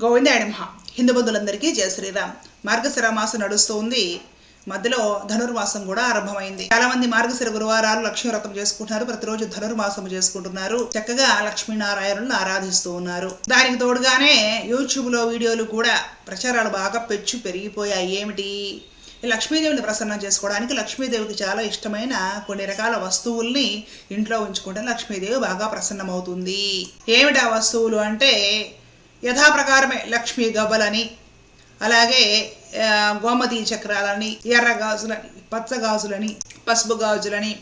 గోవిందాయనమహ హిందూ బంధువులందరికీ జయ శ్రీరామ్. మార్గశిర మాసం నడుస్తూ ఉంది మధ్యలో ధనుర్మాసం కూడా ఆరంభమైంది. చాలా మంది మార్గశిర గురువారాలు లక్ష్మీ వ్రతం చేసుకుంటున్నారు. ప్రతిరోజు ధనుర్మాసం చేసుకుంటున్నారు. చక్కగా లక్ష్మీనారాయణులను ఆరాధిస్తూ ఉన్నారు. దానికి తోడుగానే యూట్యూబ్లో వీడియోలు కూడా ప్రచారాలు బాగా పెచ్చు పెరిగిపోయాయి. ఏమిటి? లక్ష్మీదేవిని ప్రసన్నం చేసుకోవడానికి లక్ష్మీదేవికి చాలా ఇష్టమైన కొన్ని రకాల వస్తువుల్ని ఇంట్లో ఉంచుకుంటే లక్ష్మీదేవి బాగా ప్రసన్నమవుతుంది. ఏమిటి ఆ వస్తువులు అంటే యథాప్రకారమే లక్ష్మీ గవ్వలని అలాగే గోమతి చక్రాలని ఎర్ర గాజులని పచ్చ గాజులని పసుపు గాజులని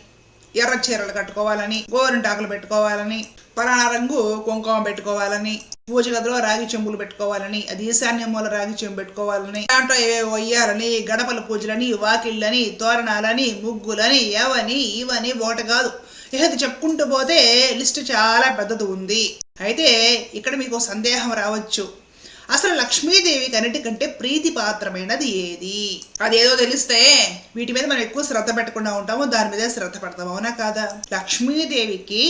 ఎర్ర చీరలు కట్టుకోవాలని గోరింటాకులు పెట్టుకోవాలని పలానా రంగు కుంకుమ పెట్టుకోవాలని పూజ గదిలో రాగి చెంబులు పెట్టుకోవాలని అది ఈశాన్య మూల రాగి చెంబు పెట్టుకోవాలని దాంట్లో ఏవేవో వయ్యాలని గడపల పూజలని వాకిళ్ళని తోరణాలని ముగ్గులని ఎవని ఇవని ఓట కాదు. ఇక ఇది చెప్పుకుంటూ పోతే లిస్ట్ చాలా పెద్దది ఉంది. అయితే ఇక్కడ మీకు సందేహం రావచ్చు. అసలు లక్ష్మీదేవికి అన్నిటికంటే ప్రీతి పాత్రమైనది ఏది అదేదో తెలిస్తే వీటి మీద మనం ఎక్కువ శ్రద్ధ పెట్టకుండా ఉంటాము దాని మీద శ్రద్ధ పెడతాము అవునా కాదా? లక్ష్మీదేవికి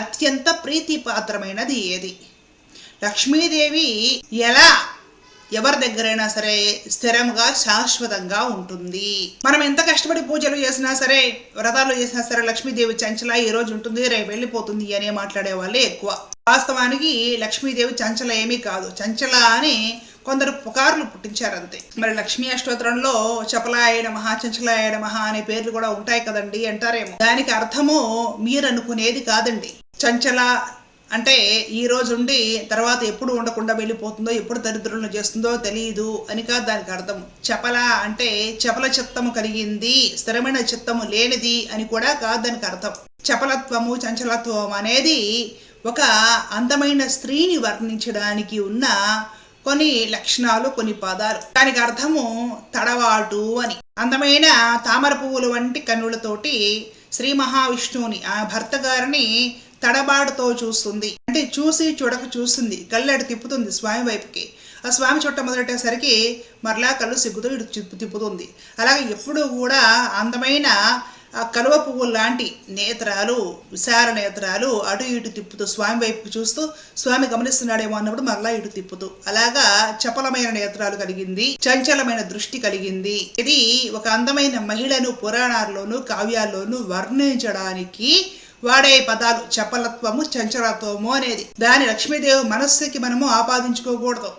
అత్యంత ప్రీతి పాత్రమైనది ఏది? లక్ష్మీదేవి ఎలా ఎవరి దగ్గరైనా సరే స్థిరంగా శాశ్వతంగా ఉంటుంది. మనం ఎంత కష్టపడి పూజలు చేసినా సరే వ్రతాలు చేసినా సరే లక్ష్మీదేవి చంచల ఈ రోజు ఉంటుంది రేపు వెళ్ళిపోతుంది అనే మాట్లాడే వాళ్ళే ఎక్కువ. వాస్తవానికి లక్ష్మీదేవి చంచల ఏమీ కాదు. చంచల అని కొందరు పుకార్లు పుట్టించారంతే. మరి లక్ష్మీ అష్టోత్తరంలో చపలాయన మహా చంచలాయన మహా అనే పేర్లు కూడా ఉంటాయి కదండి అంటారేమో. దానికి అర్థము మీరు అనుకునేది కాదండి. చంచల అంటే ఈ రోజుండి తర్వాత ఎప్పుడు ఉండకుండా వెళ్ళిపోతుందో ఎప్పుడు దరిద్రులను చేస్తుందో తెలియదు అని కాదు దానికి అర్థం చపల అంటే చపల చిత్తము కలిగింది స్థిరమైన చిత్తము లేనిది అని కూడా కాదు దానికి అర్థం. చపలత్వము చంచలత్వం అనేది ఒక అందమైన స్త్రీని వర్ణించడానికి ఉన్న కొన్ని లక్షణాలు కొన్ని పదాలు. దానికి అర్థము తడవాటు అని. అందమైన తామర పువ్వులు వంటి కన్నులతోటి శ్రీ మహావిష్ణువుని ఆ భర్త గారిని తడబాటుతో చూస్తుంది. అంటే చూసి చూడక చూస్తుంది. కళ్ళెడు తిప్పుతుంది స్వామి వైపుకి ఆ స్వామి చుట్ట మొదలెట్టేసరికి మరలా కళ్ళు సిగ్గుతో ఇటు తిప్పు తిప్పుతుంది. అలాగే ఎప్పుడూ కూడా అందమైన ఆ కలువ పువ్వు లాంటి నేత్రాలు విశాల నేత్రాలు అటు ఇటు తిప్పుతూ స్వామి వైపు చూస్తూ స్వామి గమనిస్తున్నాడేమో అన్నప్పుడు మరలా ఇటు తిప్పుతూ. అలాగా చపలమైన నేత్రాలు కలిగింది చంచలమైన దృష్టి కలిగింది. ఇది ఒక అందమైన మహిళను పురాణాల్లోనూ కావ్యాల్లోనూ వర్ణించడానికి వాడే పదాలు చపలత్వము చంచలత్వము అనేది. దాని లక్ష్మీదేవి మనస్సుకి మనము ఆపాదించుకోకూడదు.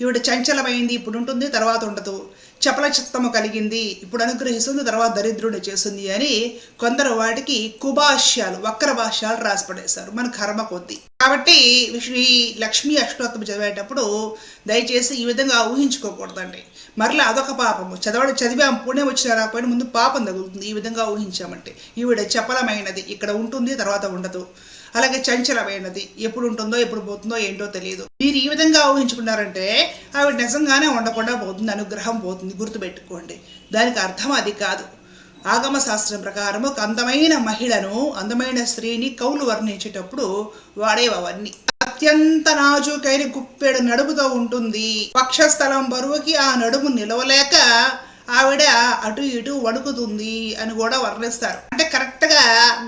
ఈవిడ చంచలమైంది ఇప్పుడు ఉంటుంది తర్వాత ఉండదు. చపల చిత్తము కలిగింది ఇప్పుడు అనుగ్రహిస్తుంది తర్వాత దరిద్రుడు చేస్తుంది అని కొందరు వాటికి కుభాష్యాలు వక్ర భాష్యాలు రాసిపడేశారు. మన కర్మ కొద్ది. కాబట్టి శ్రీ లక్ష్మీ అష్టోత్తమ చదివేటప్పుడు దయచేసి ఈ విధంగా ఊహించుకోకూడదండి. మరలా అదొక పాపము. చదవడం చదివాం పుణ్యం వచ్చిన రాకపోయినా ముందు పాపం తగులుతుంది. ఈ విధంగా ఊహించామంటే. ఈవిడ చపలమైనది. ఇక్కడ ఉంటుంది తర్వాత ఉండదు. అలాగే చంచలమైనది ఎప్పుడు ఉంటుందో ఎప్పుడు పోతుందో ఏంటో తెలియదు మీరు ఈ విధంగా ఊహించుకున్నారంటే ఆవిడ నిజంగానే ఉండకుండా పోతుంది అనుగ్రహం పోతుంది గుర్తుపెట్టుకోండి. దానికి అర్థం అది కాదు. ఆగమ శాస్త్రం ప్రకారం ఒక అందమైన మహిళను అందమైన స్త్రీని కౌలు వర్ణించేటప్పుడు వాడేవి అవన్నీ అత్యంత నాజుకైన గుప్పెడు నడుముతో ఉంటుంది. పక్షస్థలం బరువుకి ఆ నడుము నిలవలేక ఆవిడ అటు ఇటు వణుకుతుంది అని కూడా వర్ణిస్తారు. అంటే కరెక్ట్గా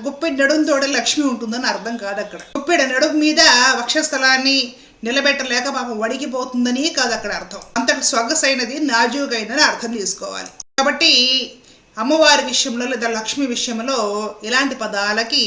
గుప్పెడి నడుముతో లక్ష్మి ఉంటుందని అర్థం కాదు అక్కడ. గుప్పెడి నడుము మీద వక్షస్థలాన్ని నిలబెట్టలేక పాపం వడికిపోతుందని కాదు అక్కడ అర్థం. అంతటి సొగసైనది నాజూకైనదని అర్థం తీసుకోవాలి కాబట్టి అమ్మవారి విషయంలో లేదా లక్ష్మి విషయంలో ఇలాంటి పదాలకి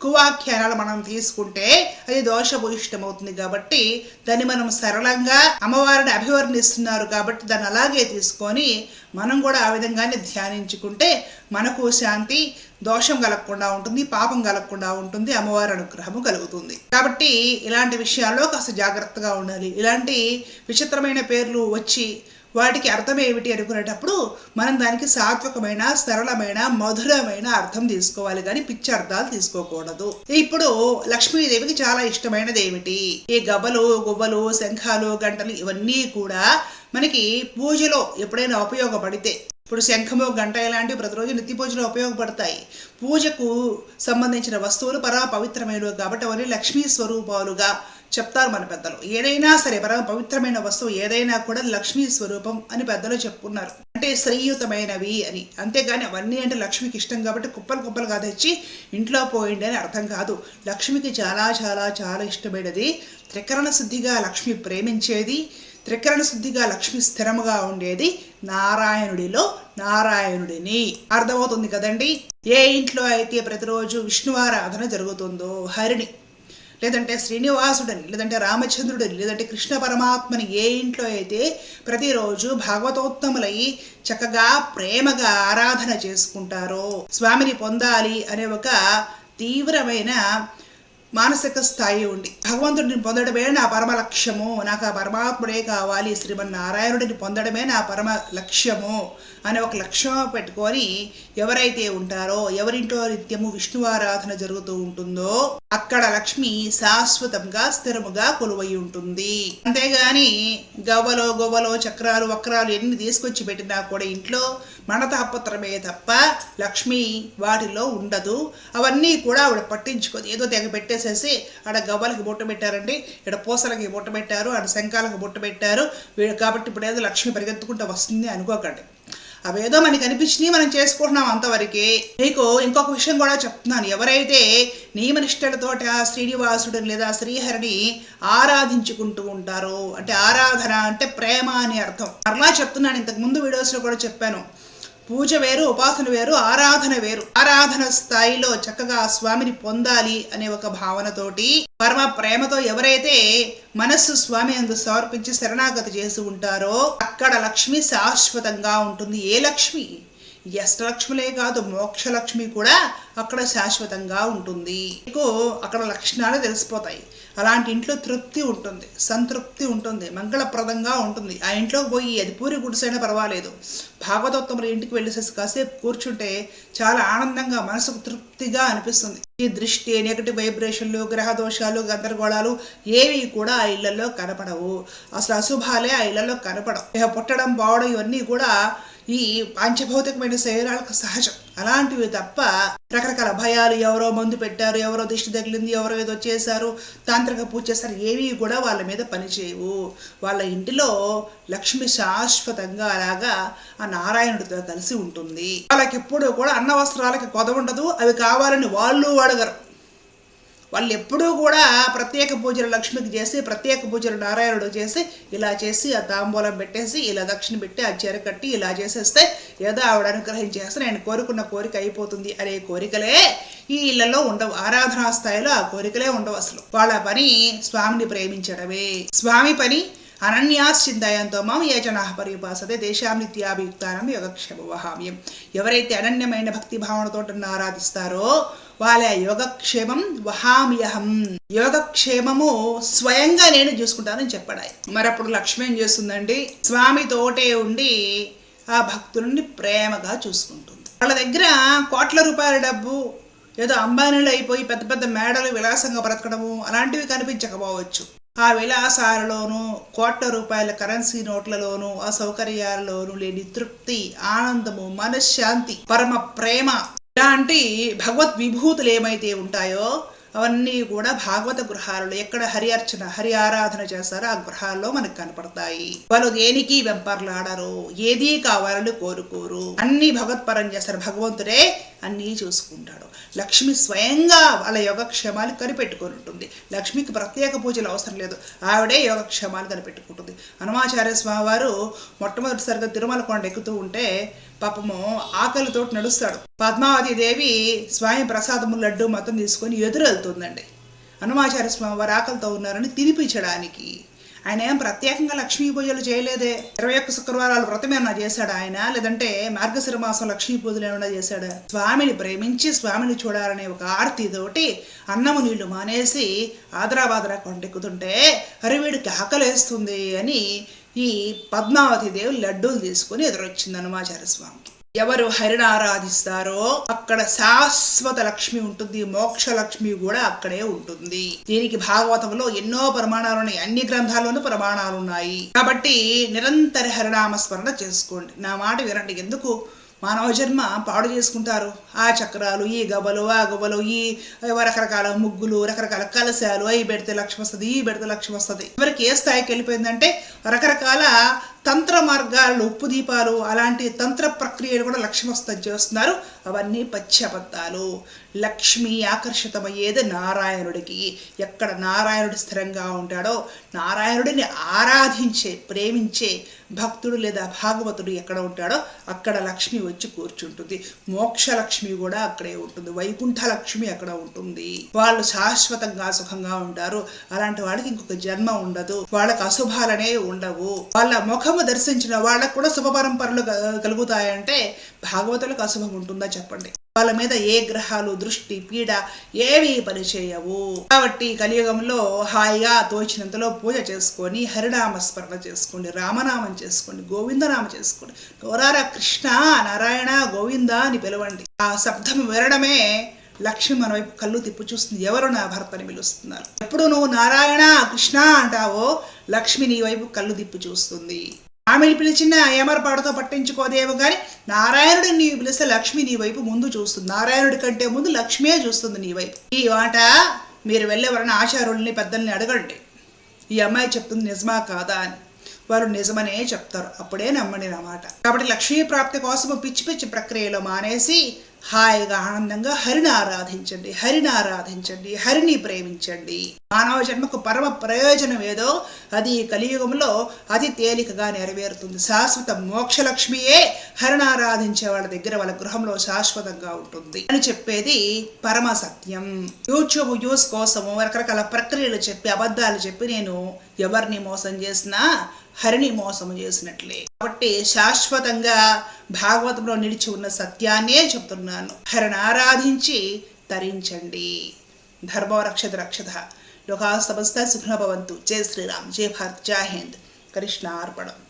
కువాఖ్యానాలు మనం తీసుకుంటే అది దోషభూయిష్టమవుతుంది కాబట్టి దాన్ని మనం సరళంగా అమ్మవారిని అభివర్ణిస్తున్నారు కాబట్టి దాన్ని అలాగే తీసుకొని మనం కూడా ఆ విధంగానే ధ్యానించుకుంటే మనకు శాంతి దోషం కలగకుండా ఉంటుంది పాపం కలగకుండా ఉంటుంది అమ్మవారి అనుగ్రహము కలుగుతుంది. కాబట్టి ఇలాంటి విషయాల్లో కాస్త జాగ్రత్తగా ఉండాలి. ఇలాంటి విచిత్రమైన పేర్లు వచ్చి వాటికి అర్థం ఏమిటి అనుకునేటప్పుడు మనం దానికి సాత్వికమైన సరళమైన మధురమైన అర్థం తీసుకోవాలి. కానీ పిచ్చి అర్థాలు తీసుకోకూడదు. ఇప్పుడు లక్ష్మీదేవికి చాలా ఇష్టమైనది ఏమిటి? ఈ గవ్వలు గువ్వలు శంఖాలు గంటలు ఇవన్నీ కూడా మనకి పూజలో ఎప్పుడైనా ఉపయోగపడితే ఇప్పుడు శంఖము గంట ఇలాంటివి ప్రతిరోజు నిత్య పూజలో ఉపయోగపడతాయి. పూజకు సంబంధించిన వస్తువులు పరమ పవిత్రమైనవి కాబట్టి అవన్నీ లక్ష్మీ స్వరూపాలుగా చెప్తారు మన పెద్దలు. ఏదైనా సరే పరమ పవిత్రమైన వస్తువు ఏదైనా కూడా లక్ష్మీ స్వరూపం అని పెద్దలు చెప్పుకున్నారు అంటే శ్రీయుతమైనవి అని. అంతేగాని అవన్నీ అంటే లక్ష్మికి ఇష్టం కాబట్టి కుప్పలు కుప్పలుగా తెచ్చి ఇంట్లో పోయింది అని అర్థం కాదు. లక్ష్మికి చాలా చాలా చాలా ఇష్టమైనది త్రికరణ శుద్ధిగా లక్ష్మి ప్రేమించేది త్రికరణ శుద్ధిగా లక్ష్మి స్థిరముగా ఉండేది నారాయణుడిలో నారాయణుడిని. అర్థమవుతుంది కదండి? ఏ ఇంట్లో అయితే ప్రతిరోజు విష్ణువారాధన జరుగుతుందో హరిని. లేదంటే శ్రీనివాసుడని లేదంటే రామచంద్రుడని లేదంటే కృష్ణ పరమాత్మని ఏ ఇంట్లో అయితే ప్రతిరోజు భాగవతోత్తములై చక్కగా ప్రేమగా ఆరాధన చేసుకుంటారో స్వామిని పొందాలి అనే ఒక తీవ్రమైన మానసిక స్థాయి ఉండి భగవంతుడిని పొందడమే నా పరమ లక్ష్యము నాకు ఆ పరమాత్ముడే కావాలి శ్రీమన్నారాయణుడిని పొందడమే నా పరమ లక్ష్యము అనే ఒక లక్ష్యం పెట్టుకొని ఎవరైతే ఉంటారో ఎవరింట్లో నిత్యము విష్ణు ఆరాధన జరుగుతూ ఉంటుందో అక్కడ లక్ష్మి శాశ్వతంగా స్థిరముగా కొలువై ఉంటుంది. అంతేగాని గవ్వలో గొవ్వలో చక్రాలు వక్రాలు ఎన్ని తీసుకొచ్చి పెట్టినా కూడా ఇంట్లో మనతాపత్రమే తప్ప లక్ష్మి వాటిలో ఉండదు. అవన్నీ కూడా ఆవిడ పట్టించుకోదు. ఏదో తెగ పెట్టేసేసి ఆడ గవ్వలకి బొట్టు పెట్టారండి ఇక్కడ పూసలకి బొట్టు పెట్టారు ఆడ శంఖాలకి బొట్టు పెట్టారు. వీడు కాబట్టి ఇప్పుడు ఏదో లక్ష్మి పరిగెత్తుకుంటూ వస్తుంది అనుకోకండి. అవేదో మనకి అనిపించినవి మనం చేసుకుంటున్నాం అంతవరకే. మీకు ఇంకొక విషయం కూడా చెప్తున్నాను. ఎవరైతే నియమనిష్టలతోట శ్రీనివాసుడిని లేదా శ్రీహరిని ఆరాధించుకుంటూ ఉంటారో అంటే ఆరాధన అంటే ప్రేమ అని అర్థం. మరలా చెప్తున్నాను ఇంతకు ముందు వీడియోస్లో కూడా చెప్పాను. పూజ వేరు ఉపాసన వేరు ఆరాధన వేరు. ఆరాధన స్థాయిలో చక్కగా స్వామిని పొందాలి అనే ఒక భావనతోటి పరమ ప్రేమతో ఎవరైతే మనస్సు స్వామి అందు సమర్పించి శరణాగతి చేసి ఉంటారో అక్కడ లక్ష్మి శాశ్వతంగా ఉంటుంది. ఏ లక్ష్మి? ఈ కాదు మోక్షలక్ష్మి కూడా అక్కడ శాశ్వతంగా ఉంటుంది. మీకు అక్కడ లక్షణాలు తెలిసిపోతాయి. అలాంటి ఇంట్లో తృప్తి ఉంటుంది సంతృప్తి ఉంటుంది మంగళప్రదంగా ఉంటుంది. ఆ ఇంట్లోకి పోయి అది పూరి గుడిసైనా పర్వాలేదు. భాగవతోత్తముల ఇంటికి వెళ్ళేసేసి కాసేపు కూర్చుంటే చాలా ఆనందంగా మనసుకు తృప్తిగా అనిపిస్తుంది. ఈ దృష్టి నెగటివ్ వైబ్రేషన్లు గ్రహ దోషాలు గందరగోళాలు ఏవి కూడా ఆ ఇళ్ళలో కనపడవు. అసలు అశుభాలే ఆ ఇళ్ళలో కనపడవు. పుట్టడం బావడం ఇవన్నీ కూడా ఈ పంచభౌతికమైన శరీరాలకు సహజం. అలాంటివి తప్ప రకరకాల భయాలు ఎవరో మందు పెట్టారు ఎవరో దిష్టి తగిలింది ఎవరో ఏదో చేశారు తాంత్రిక పూజ చేశారు ఏవి కూడా వాళ్ళ మీద పనిచేయవు వాళ్ళ ఇంటిలో లక్ష్మి శాశ్వతంగా అలాగా ఆ నారాయణుడితో కలిసి ఉంటుంది. వాళ్ళకి ఎప్పుడు కూడా అన్న వస్త్రాలకి కొద ఉండదు అవి కావాలని వాళ్ళు అడగరు. వాళ్ళు ఎప్పుడూ కూడా ప్రత్యేక పూజలు లక్ష్మికి చేసి ప్రత్యేక పూజలు నారాయణుడు చేసి ఇలా చేసి ఆ తాంబూలం పెట్టేసి ఇలా దక్షిణ పెట్టి ఆ చీర కట్టి ఇలా చేసేస్తే ఏదో ఆవిడ అనుగ్రహించేస్తే నేను కోరుకున్న కోరిక అయిపోతుంది. అనే కోరికలే ఈ ఇళ్ళలో ఉండవు. ఆరాధనా స్థాయిలో ఆ కోరికలే ఉండవు అసలు. వాళ్ళ పని స్వామిని ప్రేమించడమే. స్వామి పని అనన్యాశ్చిందయంతో మాం ఏ జనా పరిపాసతే దేశాం నిత్యాభియుక్తానం యోగక్షేమ వహామ్యం. ఎవరైతే అనన్యమైన భక్తి భావనతో ఆరాధిస్తారో వాళ్ళ యోగక్షేమం వహామ్యహం. యోగక్షేమము స్వయంగా నేను చూసుకుంటానని చెప్పడాయి. మరి అప్పుడు లక్ష్మి ఏం చేస్తుందండి స్వామితోటే ఉండి ఆ భక్తులని ప్రేమగా చూసుకుంటుంది. వాళ్ళ దగ్గర కోట్ల రూపాయల డబ్బు ఏదో అంబానీలు అయిపోయి పెద్ద పెద్ద మేడలు విలాసంగా బ్రతకడము అలాంటివి కనిపించకపోవచ్చు. ఆ విలాసాలలోనూ కోట్ల రూపాయల కరెన్సీ నోట్లలోనూ ఆ సౌకర్యాలలోనూ లేని తృప్తి ఆనందము మనశ్శాంతి పరమ ప్రేమ ఇలాంటి భగవత్ విభూతులు ఏమైతే ఉంటాయో అవన్నీ కూడా భాగవత గృహాలలో ఎక్కడ హరి అర్చన హరి ఆరాధన చేస్తారో ఆ గృహాల్లో మనకు కనపడతాయి. వాళ్ళు దేనికి వెంపర్లాడరు? ఏది కావాలని కోరుకోరు? అన్ని భగవత్పరం చేస్తారు. భగవంతుడే అన్నీ చూసుకుంటాడు. లక్ష్మి స్వయంగా వాళ్ళ యోగక్షేమాలు కనిపెట్టుకొని ఉంటుంది. లక్ష్మికి ప్రత్యేక పూజలు అవసరం లేదు. ఆవిడే యోగక్షేమాలు కనిపెట్టుకుంటుంది. హనుమాచార్య స్వామి వారు మొట్టమొదటిసారిగా తిరుమల కొండ ఎక్కుతూ ఉంటే పాపము ఆకలితో నడుస్తాడు. పద్మావతి దేవి స్వామి ప్రసాదము లడ్డు మొత్తం తీసుకొని ఎదురు వెళ్తుందండి హనుమాచార్య స్వామి వారు ఆకలితో ఉన్నారని తినిపించడానికి ఆయన ఏం ప్రత్యేకంగా లక్ష్మీ పూజలు చేయలేదే. ఇరవై ఒక్క శుక్రవారాలు వ్రతం ఏమైనా చేశాడు ఆయన? లేదంటే మార్గశిర మాసం లక్ష్మీ పూజలు ఏమైనా చేశాడు? స్వామిని ప్రేమించి స్వామిని చూడాలనే ఒక ఆర్తితోటి అన్నము నీళ్ళు మానేసి ఆదరాబాదరా కొండెక్కుతుంటే హరివీడికి ఆకలేస్తుంది అని ఈ పద్మావతి దేవి లడ్డూలు తీసుకుని ఎదురొచ్చింది హనుమాచార్య స్వామికి ఎవరు హరిని ఆరాధిస్తారో అక్కడ శాశ్వత లక్ష్మి ఉంటుంది మోక్ష లక్ష్మి కూడా అక్కడే ఉంటుంది. దీనికి భాగవతంలో ఎన్నో ప్రమాణాలు ఉన్నాయి. అన్ని గ్రంథాల్లోనూ ప్రమాణాలు ఉన్నాయి. కాబట్టి నిరంతర హరినామ స్మరణ చేసుకోండి. నా మాట వినండి. ఎందుకు? మానవ జన్మ పాడు చేసుకుంటారు. ఆ చక్రాలు ఈ గబలు ఆ గబలు ఈ రకరకాల ముగ్గులు రకరకాల కలశాలు అవి పెడితే లక్ష్యం వస్తుంది ఈ పెడితే లక్ష్యం వస్తుంది. ఎవరికి ఏ స్థాయికి వెళ్ళిపోయిందంటే రకరకాల తంత్ర మార్గాలు ఉప్పు దీపాలు అలాంటి తంత్ర ప్రక్రియలు కూడా లక్ష్మస్తం చేస్తున్నారు. అవన్నీ పచ్చబద్ధాలు లక్ష్మి ఆకర్షితమయ్యేది నారాయణుడికి. ఎక్కడ నారాయణుడు స్థిరంగా ఉంటాడో నారాయణుడిని ఆరాధించే ప్రేమించే భక్తుడు లేదా భాగవతుడు ఎక్కడ ఉంటాడో అక్కడ లక్ష్మి వచ్చి కూర్చుంటుంది. మోక్ష లక్ష్మి కూడా అక్కడే ఉంటుంది. వైకుంఠ లక్ష్మి అక్కడ ఉంటుంది. వాళ్ళు శాశ్వతంగా సుఖంగా ఉంటారు. అలాంటి వాళ్ళకి ఇంకొక జన్మ ఉండదు. వాళ్ళకి అశుభాలనే ఉండవు. వాళ్ళ ముఖం ముఖము దర్శించిన వాళ్ళకు కూడా శుభ పరంపరలు కలుగుతాయంటే భాగవతులకు అశుభం ఉంటుందా చెప్పండి. వాళ్ళ మీద ఏ గ్రహాలు దృష్టి పీడ ఏవి పనిచేయవు. కాబట్టి కలియుగంలో హాయిగా తోచినంతలో పూజ చేసుకొని హరినామ స్మరణ చేసుకోండి రామనామం చేసుకోండి గోవిందనామం చేసుకోండి. నోరార కృష్ణ నారాయణ గోవింద అని పిలవండి. ఆ శబ్దం వినడమే లక్ష్మి మన వైపు కళ్ళు తిప్పు చూస్తుంది. ఎవరు నా భర్తని పిలుస్తున్నారు? ఎప్పుడు నువ్వు నారాయణ కృష్ణ అంటావో లక్ష్మి నీ వైపు కళ్ళు తిప్పు చూస్తుంది. ఆమెను పిలిచిన ఏమరపాటుతో పట్టించుకోదేమో కానీ నారాయణుడిని నీ పిలిస్తే లక్ష్మి నీ వైపు ముందు చూస్తుంది. నారాయణుడి కంటే ముందు లక్ష్మియే చూస్తుంది నీ వైపు. ఈ మాట మీరు వెళ్ళేవారని ఆచార్యుల్ని పెద్దల్ని అడగండి. ఈ అమ్మాయి చెప్తుంది నిజమా కాదా అని. వారు నిజమనే చెప్తారు. అప్పుడే నమ్మండి అన్నమాట కాబట్టి లక్ష్మీ ప్రాప్తి కోసం పిచ్చి పిచ్చి ప్రక్రియలో మానేసి హాయిగా ఆనందంగా హరిని ఆరాధించండి. హరిని ఆరాధించండి. హరిని ప్రేమించండి. మానవ జన్మకు పరమ ప్రయోజనం ఏదో అది కలియుగంలో అతి తేలికగా నెరవేరుతుంది. శాశ్వత మోక్షలక్ష్మియే హరణారాధించే వాళ్ళ దగ్గర వాళ్ళ గృహంలో శాశ్వతంగా ఉంటుంది. అని చెప్పేది పరమ సత్యం. యూట్యూబ్ యూస్ కోసము రకరకాల ప్రక్రియలు చెప్పి అబద్ధాలు చెప్పి నేను ఎవరిని మోసం చేసినా హరిని మోసము చేసినట్లే. కాబట్టి శాశ్వతంగా భాగవతంలో నిలిచి ఉన్న సత్యాన్నే చెప్తున్నాను. హరిని ఆరాధించి తరించండి. ధర్మో రక్షత రక్షత. लोका समस्ता सुखिनो जय श्रीराम। जय भारत। जय हिंद। कृष्णार्पणम